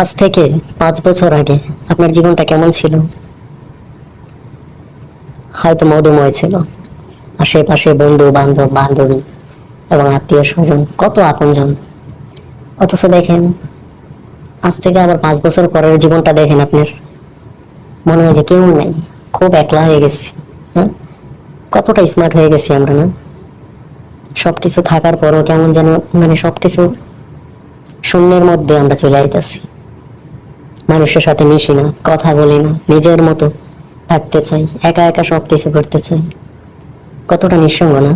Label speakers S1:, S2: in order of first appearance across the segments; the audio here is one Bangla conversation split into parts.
S1: আজ থেকে পাঁচ বছর আগে আপনার জীবনটা কেমন ছিল? হয়তো মধুময় ছিল। আশেপাশে বন্ধু বান্ধব বান্ধবী এবং আত্মীয় স্বজন কত আপনজন। অথচ দেখেন, আজ থেকে আবার পাঁচ বছর পরের জীবনটা দেখেন আপনার। মনে হয় যে কেউ নাই, খুব একলা হয়ে গেছি হ্যাঁ কতটা স্মার্ট হয়ে গেছি আমরা, না? সব কিছু থাকার পরও কেমন যেন মানে সব কিছু শূন্যের মধ্যে আমরা চলে আইতাছি। মানুষের সাথে মিশি না, কথা বলি না, নিজের মতো থাকতে চাই, একা একা সব কিছু করতে চাই। কতটা নিঃসঙ্গ, না?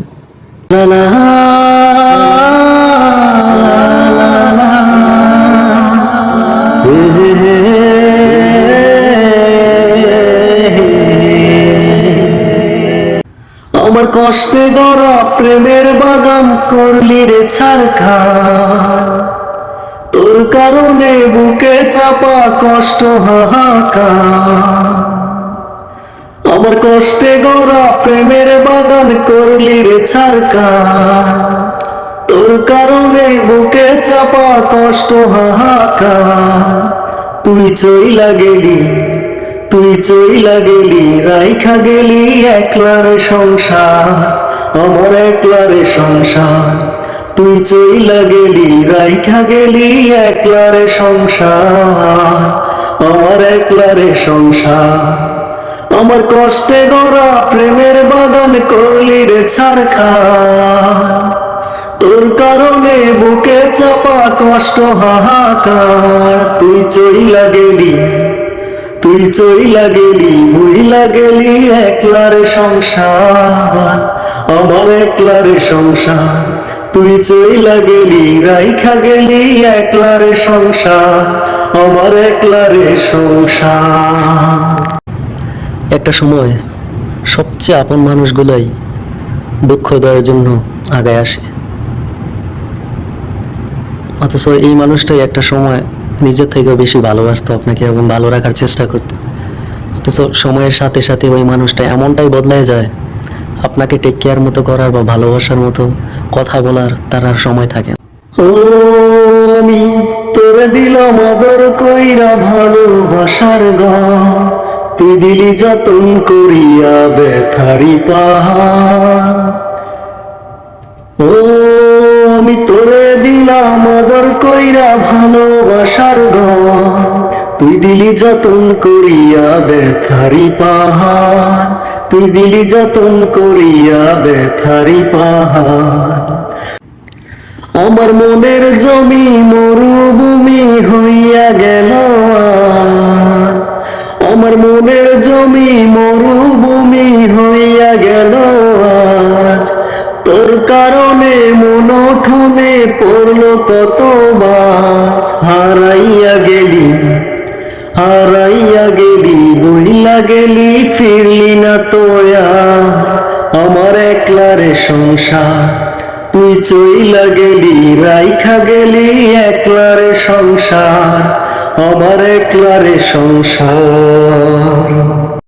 S2: আমার কষ্টে গড়া প্রেমের বাগান করলি রে ছারখার। তোর কারণে বুকে চাপা কষ্ট হাহাকার। আমার কষ্টে গড়া প্রেমের বাগান করলি রে ছারখার তোর কারণে বুকে চাপা কষ্ট হাহাকার। তুই চইলা গেলি, তুই চইলা গেলি, রাইখা গেলি একলার সংসার, আমার একলার সংসার। তুই চইলা গেলি, রাইখা গেলি, একলার সংসার, আমার একলার সংসার। আমার কষ্টে গড়া প্রেমের বাগান কলির ছারখার। তোর কারণে বুকে চাপা কষ্ট হাহাকার। তুই চইলা গেলি, তুই চইলা গেলি বুইলা গেলি, একলার সংসার, আমার একলার সংসার। তুই চইলা গেলি, রাইখা গেলি একলার সংসার, আমার একলার সংসার।
S3: একটা সময় সবচেয়ে আপন মানুষগুলোই দুঃখ দেওয়ার জন্য আগায় আসে। অথচ এই মানুষটাই একটা সময় নিজের থেকেও বেশি ভালোবাসতো আপনাকে এবং ভালো রাখার চেষ্টা করতো। অথচ সময়ের সাথে সাথে ওই মানুষটা এমনটাই বদলায় যায় আপনাকে টেক কেয়ার মতো করার বা ভালোবাসার মতো কথা বলার তার আর সময় থাকে।
S2: আমি কইরা ভালোবাসার তুই দিলি যতন করিয়া বেথারি পাহাড়। ও আমি তোরে দিলাম আদর কইরা ভালোবাসার গান। তুই দিলি যতন করিয়া বেথারি পাহাড়। তুই দিলি যতন করিয়া বেথারি পাহাড়। আমার মনের জমি মরুভূমি হইয়া গেল আমার মনের জমি মরুভূমি হইয়া গেল আজ। তোর কারণে মনঠনে পড়ল কত বাস, হারাইয়া একলারে সংসার। তুই চইলা গেলি রাইখা গেলি একলারে সংসার। আমার একলারে সংসার।